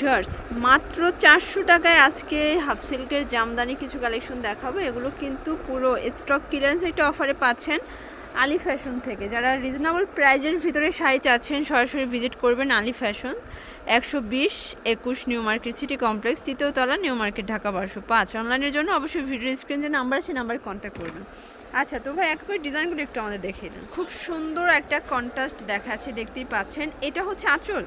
Viewers মাত্র চারশো টাকায় আজকে হাফ সিল্কের জামদানি কিছু কালেকশন দেখাবো। এগুলো কিন্তু পুরো স্টক ক্লিয়ারেন্স একটা অফারে পাচ্ছেন। আলি ফ্যাশন থেকে। যারা রিজনেবল প্রাইজের ভিতরে শাড়ি চাচ্ছেন সরাসরি ভিজিট করবেন আলি ফ্যাশন। একশো বিশ একুশ নিউ মার্কেট সিটি কমপ্লেক্স তৃতীয় তলা নিউ মার্কেট ঢাকা বারোশো পাঁচ। অনলাইনের জন্য অবশ্যই ভিডিও স্ক্রিন যে নাম্বার আছে নাম্বারে কন্ট্যাক্ট করবেন। আচ্ছা তো ভাই এক করে ডিজাইনগুলো একটু আমাদের দেখিয়ে দেন। খুব সুন্দর একটা কন্ট্রাস্ট দেখাচ্ছে দেখতেই পাচ্ছেন। এটা হচ্ছে আঁচল?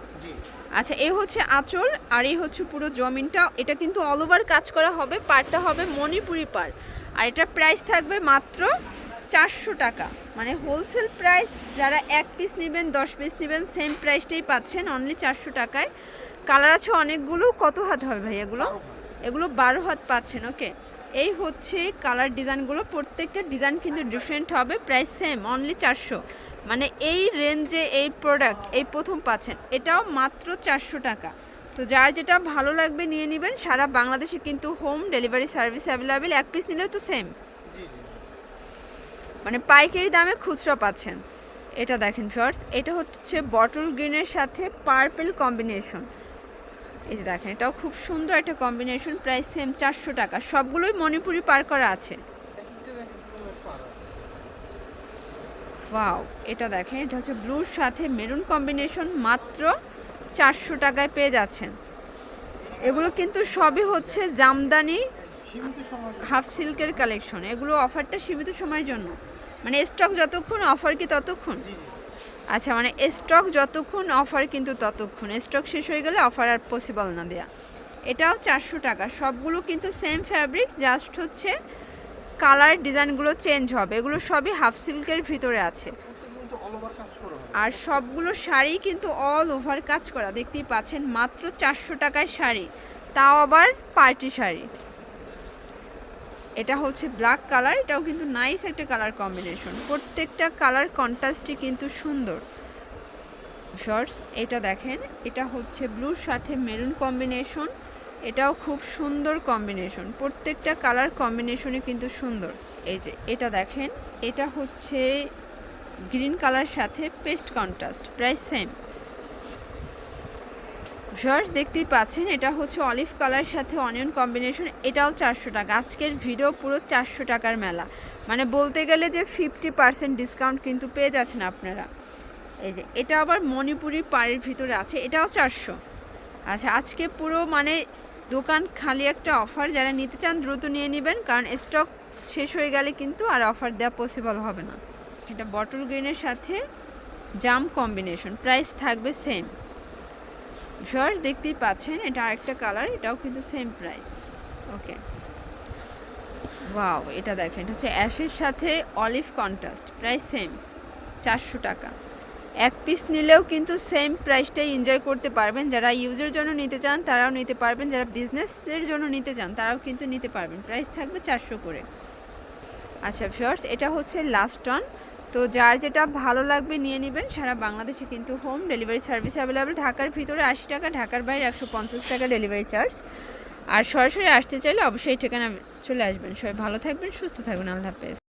আচ্ছা এ হচ্ছে আঁচল আর এই হচ্ছে পুরো জমিনটা। এটা কিন্তু অল ওভার কাজ করা হবে পারটা হবে মণিপুরি পার আর এটা প্রাইস থাকবে মাত্র চারশো টাকা। মানে হোলসেল প্রাইস যারা এক পিস নেবেন দশ পিস নেবেন সেম প্রাইসটাই পাচ্ছেন অনলি চারশো টাকায়। কালার আছে অনেকগুলো কত হাত হবে ভাই এগুলো? এগুলো বারো হাত পাচ্ছেন ওকে এই হচ্ছে কালার ডিজাইনগুলো প্রত্যেকটা ডিজাইন কিন্তু ডিফারেন্ট হবে প্রাইস সেম অনলি চারশো। মানে এই রেঞ্জে এই প্রোডাক্ট এই প্রথম পাচ্ছেন এটাও মাত্র চারশো টাকা। তো যার যেটা ভালো লাগবে নিয়ে নেবেন সারা বাংলাদেশে কিন্তু হোম ডেলিভারি সার্ভিস অ্যাভেলেবেল এক পিস নিলেও তো সেম মানে পাইকারি দামে খুচরা পাচ্ছেন। এটা দেখেন শর্টস এটা হচ্ছে বটল গ্রিনের সাথে পার্পেল কম্বিনেশন এই যে দেখেন এটাও খুব সুন্দর একটা কম্বিনেশন প্রাইস সেম চারশো টাকা। সবগুলোই মণিপুরি পার করা আছে। ওয়াও এটা দেখেন এটা হচ্ছে ব্লুর সাথে মেরুন কম্বিনেশন মাত্র চারশো টাকায় পেয়ে যাচ্ছেন। এগুলো কিন্তু সবই হচ্ছে জামদানি হাফ সিল্কের কালেকশন এগুলো অফারটা সীমিত সময়ের জন্য। মানে স্টক যতক্ষণ অফার কি ততক্ষণ? আচ্ছা মানে স্টক যতক্ষণ অফার কিন্তু ততক্ষণ। স্টক শেষ হয়ে গেলে অফার আর পসিবল না দেয়া। এটাও চারশো টাকা। সবগুলো কিন্তু সেম ফ্যাব্রিক জাস্ট হচ্ছে কালার ডিজাইনগুলো চেঞ্জ হবে। এগুলো সবই হাফ সিল্কের ভিতরে আছে। আর সবগুলো শাড়ি কিন্তু অল ওভার কাজ করা। দেখতেই পাচ্ছেন মাত্র চারশো টাকায় শাড়ি। তাও আবার পার্টি শাড়ি। এটা হচ্ছে ব্ল্যাক কালার এটাও কিন্তু নাইস একটা কালার কম্বিনেশন প্রত্যেকটা কালার কন্ট্রাস্টই কিন্তু সুন্দর। শর্টস এটা দেখেন, এটা হচ্ছে ব্লুর সাথে মেরুন কম্বিনেশন এটাও খুব সুন্দর কম্বিনেশন প্রত্যেকটা কালার কম্বিনেশনই কিন্তু সুন্দর। এই যে, এটা দেখেন, এটা হচ্ছে গ্রিন কালার সাথে পেস্ট কন্ট্রাস্ট প্রায় সেম ভিউয়ার্স, দেখতেই পাচ্ছেন, এটা হচ্ছে অলিভ কালার সাথে অনিয়ন কম্বিনেশন, এটাও চারশো টাকা। আজকের ভিডিও পুরো চারশো টাকার মেলা। মানে বলতে গেলে যে ফিফটি পার্সেন্ট ডিসকাউন্ট কিন্তু পেয়ে যাচ্ছেন আপনারা। এই যে, এটা আবার মণিপুরি পাড়ের ভিতরে আছে, এটাও চারশো। আচ্ছা আজকে পুরো মানে দোকান খালি একটা অফার যারা নিতে চান দ্রুত নিয়ে নেবেন, কারণ স্টক শেষ হয়ে গেলে কিন্তু আর অফার দেওয়া পসিবল হবে না। এটা বটল গ্রিনের সাথে জাম কম্বিনেশন প্রাইস থাকবে সেম ভিউয়ার্স দেখতেই পাচ্ছেন, এটা আরেকটা কালার এটাও কিন্তু সেম প্রাইস ওকে ওয়াও এটা দেখেন, এটা হচ্ছে অ্যাশের সাথে অলিভ কন্ট্রাস্ট প্রাইস সেম চারশো টাকা। এক পিস নিলেও কিন্তু সেম প্রাইসটাই এনজয় করতে পারবেন। যারা ইউজের জন্য নিতে চান, তারাও নিতে পারবেন। যারা বিজনেসের জন্য নিতে চান, তারাও কিন্তু নিতে পারবেন। প্রাইস থাকবে চারশো করে। আচ্ছা ভিউয়ার্স এটা হচ্ছে লাস্ট অন তো যার যেটা ভালো লাগবে নিয়ে নেবেন, সারা বাংলাদেশে কিন্তু হোম ডেলিভারি সার্ভিস অ্যাভেলেবেল ঢাকার ভিতরে আশি টাকা, ঢাকার বাইরে একশো পঞ্চাশ টাকা ডেলিভারি চার্জ আর সরাসরি আসতে চাইলে অবশ্যই ঠিকানা চলে আসবেন। সবাই ভালো থাকবেন, সুস্থ থাকবেন। আল্লাহ হাফেজ।